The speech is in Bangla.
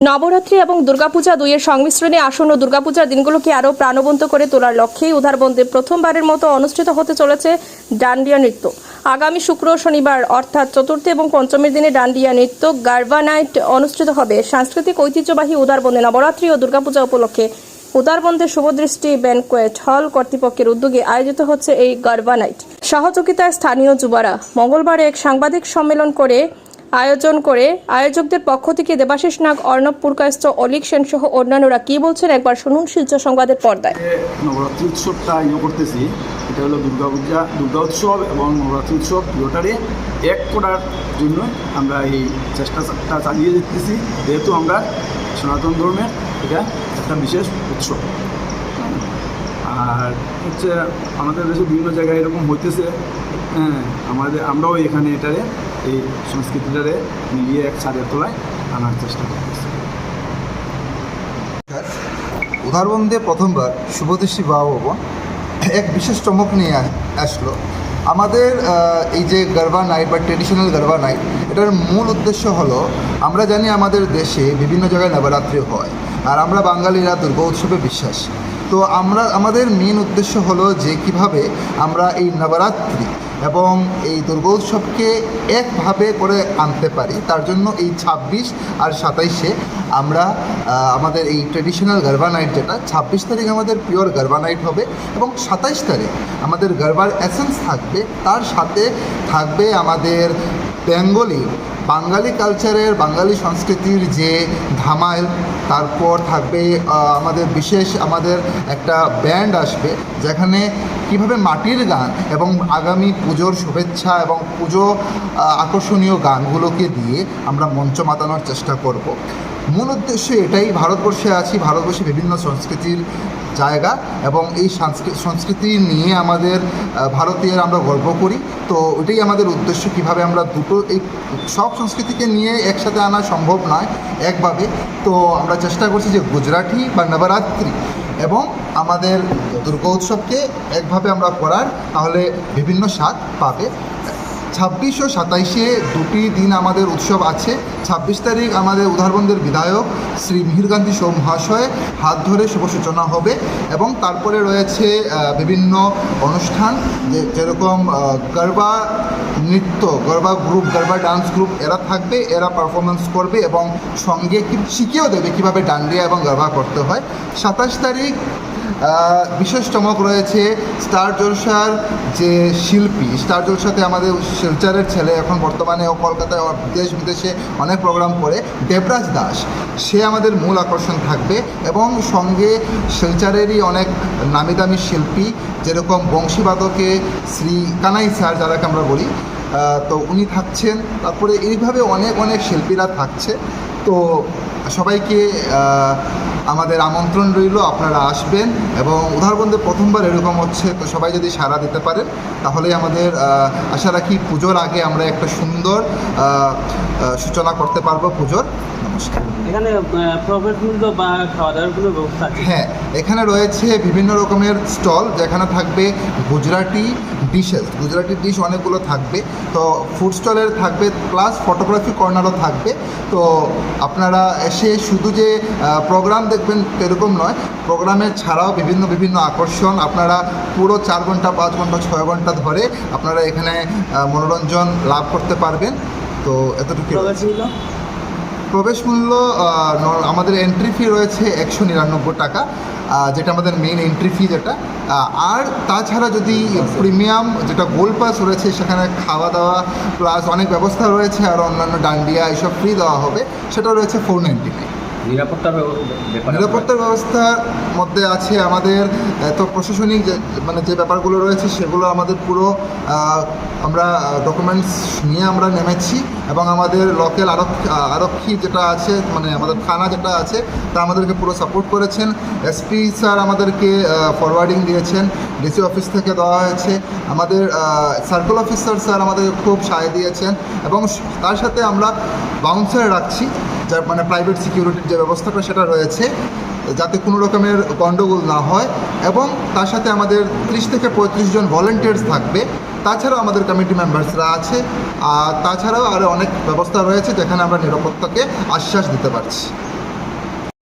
নবরাত্রি এবং দুর্গাপূজা দুইয়ের সংমিশ্রণে আসন্ন দুর্গাপূজার দিনগুলোকে আরও প্রাণবন্ত করে তোলার লক্ষ্যেই উধারবন্দে প্রথমবারের মতো অনুষ্ঠিত হতে চলেছে ডান্ডিয়া নৃত্য। আগামী শুক্র শনিবার, অর্থাৎ চতুর্থী এবং পঞ্চমের দিনে ডান্ডিয়া নৃত্য গারবা নাইট অনুষ্ঠিত হবে। সাংস্কৃতিক ঐতিহ্যবাহী উদারবন্দে নবরাত্রি ও দুর্গাপূজা উপলক্ষে উদারবন্দের শুভদৃষ্টি ব্যানকোয়েট হল কর্তৃপক্ষের উদ্যোগে আয়োজিত হচ্ছে এই গারবা নাইট। সহযোগিতায় স্থানীয় যুবারা মঙ্গলবার এক সাংবাদিক সম্মেলন করে আয়োজন করে আয়োজকদের পক্ষ থেকে দেবাশিস নাগ, অর্ণব পুরকাস্ত অলিক সেন সহ অন্যান্যরা কি বলছেন একবার শুনুন শিলচর সংবাদের পর্দায়। নবরাত্রি উৎসবটা ইয়ে করতেছি, এটা হলো দুর্গা পূজা, দুর্গা উৎসব এবং নবরাত্রি উৎসব দুটারে এক করার জন্য আমরা এই চেষ্টাটা চালিয়ে দিতেছি যেহেতু আমরা সনাতন ধর্মের এটা একটা বিশেষ উৎসব। আর হচ্ছে আমাদের দেশে বিভিন্ন জায়গায় এরকম হইতেছে হ্যাঁ আমাদের আমরাও এখানে এটারে এই সংস্কৃতিটারে মিলিয়ে এক ছাদের তলায় আনার চেষ্টা করতেছি। উদাহরণদের প্রথমবার শুভদৃষ্টি বাবা এক বিশেষ চমক নিয়ে আসলো। আমাদের এই যে গরবা নাইট বা ট্রেডিশনাল গরবা নাইট এটার মূল উদ্দেশ্য হলো, আমরা জানি আমাদের দেশে বিভিন্ন জায়গায় নবরাত্রি হয়, আর আমরা বাঙালিরা দুর্গা উৎসবে বিশ্বাস। তো আমরা, আমাদের মেন উদ্দেশ্য হলো যে কীভাবে আমরা এই নবরাত্রি এবং এই দুর্গা উৎসবকে একভাবে করে আনতে পারি। তার জন্য এই ছাব্বিশ আর সাতাইশে আমরা আমাদের এই ট্রেডিশনাল গার্বা নাইট যেটা, ছাব্বিশ তারিখ আমাদের পিওর গার্বা নাইট হবে এবং সাতাইশ তারিখ আমাদের গার্বার অ্যাসেন্স থাকবে। তার সাথে থাকবে আমাদের বেঙ্গলি বাঙালি কালচারের বাঙালি সংস্কৃতির যে ধামাইল তারপর থাকবে আমাদের বিশেষ আমাদের একটা ব্যান্ড আসবে যেখানে কীভাবে মাটির গান এবং আগামী পুজোর শুভেচ্ছা এবং পুজো আকর্ষণীয় গানগুলোকে দিয়ে আমরা মঞ্চ মাতানোর চেষ্টা করব। মূল উদ্দেশ্য এটাই ভারতবর্ষে আছি ভারতবর্ষে বিভিন্ন সংস্কৃতির জায়গা এবং এই সংস্কৃতি নিয়ে আমাদের আহ, ভারতীয়রা আমরা গর্ব করি। তো ওইটাই আমাদের উদ্দেশ্য কীভাবে আমরা দুটো এই সব সংস্কৃতিকে নিয়ে একসাথে আনা সম্ভব নয়, একভাবে। তো আমরা চেষ্টা করছি যে গুজরাটি বা নবরাত্রি এবং আমাদের দুর্গা উৎসবকে একভাবে আমরা করার, তাহলে বিভিন্ন স্বাদ পাবে। ছাব্বিশ ও সাতাইশে দুটি দিন আমাদের উৎসব আছে। ছাব্বিশ তারিখ আমাদের উদাহরণদের বিধায়ক শ্রী মিহিরকান্তি সোম মহাশয় হাত ধরে শুভ সূচনা হবে এবং তারপরে রয়েছে বিভিন্ন অনুষ্ঠান, যে যেরকম গরবা নৃত্য, garba group garba dance group এরা থাকবে, এরা পারফরমেন্স করবে এবং সঙ্গে শিখিয়েও দেবে কীভাবে ডান্ডিয়া এবং গরবা করতে হয়। সাতাশ তারিখ বিশেষ চমক রয়েছে স্টার জলসার যে শিল্পী, স্টার জলসাতে আমাদের শিলচারের ছেলে এখন বর্তমানে ও কলকাতায় দেশ বিদেশে অনেক প্রোগ্রাম করে, দেবরাজ দাস। সে আমাদের মূল আকর্ষণ থাকবে এবং সঙ্গে শিলচারেরই অনেক নামি দামি শিল্পী, যেরকম বংশীবাদকে শ্রী কানাই স্যার যারাকে আমরা বলি তো উনি থাকছেন। তারপরে এইভাবে অনেক অনেক শিল্পীরা থাকছে। তো সবাইকে আমাদের আমন্ত্রণ রইল আপনারা আসবেন এবং উদাহরণদের প্রথমবার এরকম হচ্ছে তো সবাই যদি সাড়া দিতে পারেন তাহলেই আমাদের আশা রাখি পুজোর আগে আমরা একটা সুন্দর সূচনা করতে পারব পুজোর। নমস্কার। এখানে আহ, প্রবেশ মূল্য বা খাওয়া দাওয়ার কোনো ব্যবস্থা হ্যাঁ এখানে রয়েছে বিভিন্ন রকমের স্টল যেখানে থাকবে গুজরাটি ডিশেস গুজরাটি ডিশ অনেকগুলো থাকবে। তো ফুড স্টলের থাকবে প্লাস ফটোগ্রাফি কর্নারও থাকবে। তো আপনারা এসে শুধু যে প্রোগ্রাম দেখবেন এরকম নয় প্রোগ্রামের ছাড়াও বিভিন্ন বিভিন্ন আকর্ষণ আপনারা পুরো চার ঘণ্টা পাঁচ ঘণ্টা ছয় ঘণ্টা ধরে আপনারা এখানে মনোরঞ্জন লাভ করতে পারবেন। তো এতটুকু প্রবেশ মূল্য? আমাদের এন্ট্রি ফি রয়েছে একশো নিরানব্বই টাকা। যেটা আমাদের মেন এন্ট্রি ফি যেটা। আর তাছাড়া যদি প্রিমিয়াম যেটা গোল্ড পাস রয়েছে, সেখানে খাওয়া দাওয়া প্লাস অনেক ব্যবস্থা রয়েছে, আর অন্যান্য ডান্ডিয়া এইসব ফ্রি দেওয়া হবে সেটা রয়েছে ফোর নাইনটি নিরাপত্তার ব্যাপারে নিরাপত্তার ব্যবস্থার মধ্যে আছে আমাদের তো প্রশাসনিক যে মানে যে ব্যাপারগুলো রয়েছে সেগুলো আমাদের পুরো আমরা ডকুমেন্টস নিয়ে আমরা নেমেছি এবং আমাদের লোকাল আরক্ষী আরক্ষী যেটা আছে মানে আমাদের থানা যেটা আছে, তা আমাদেরকে পুরো সাপোর্ট করেছেন। এসপি স্যার আমাদেরকে ফরওয়ার্ডিং দিয়েছেন। ডিসি অফিস থেকে দেওয়া হয়েছে। আমাদের সার্কেল অফিসার স্যার আমাদের খুব সায় দিয়েছেন এবং তার সাথে আমরা বাউন্সার রাখছি। যার মানে প্রাইভেট সিকিউরিটির যে ব্যবস্থাটা সেটা রয়েছে, যাতে কোনো রকমের গণ্ডগোল না হয় এবং তার সাথে আমাদের ত্রিশ থেকে পঁয়ত্রিশ জন ভলেন্টিয়ার্স থাকবে। তাছাড়াও আমাদের কমিটি মেম্বার্সরা আছে। আর তাছাড়াও আরও অনেক ব্যবস্থা রয়েছে যেখানে আমরা নিরাপত্তাকে আশ্বাস দিতে পারছি।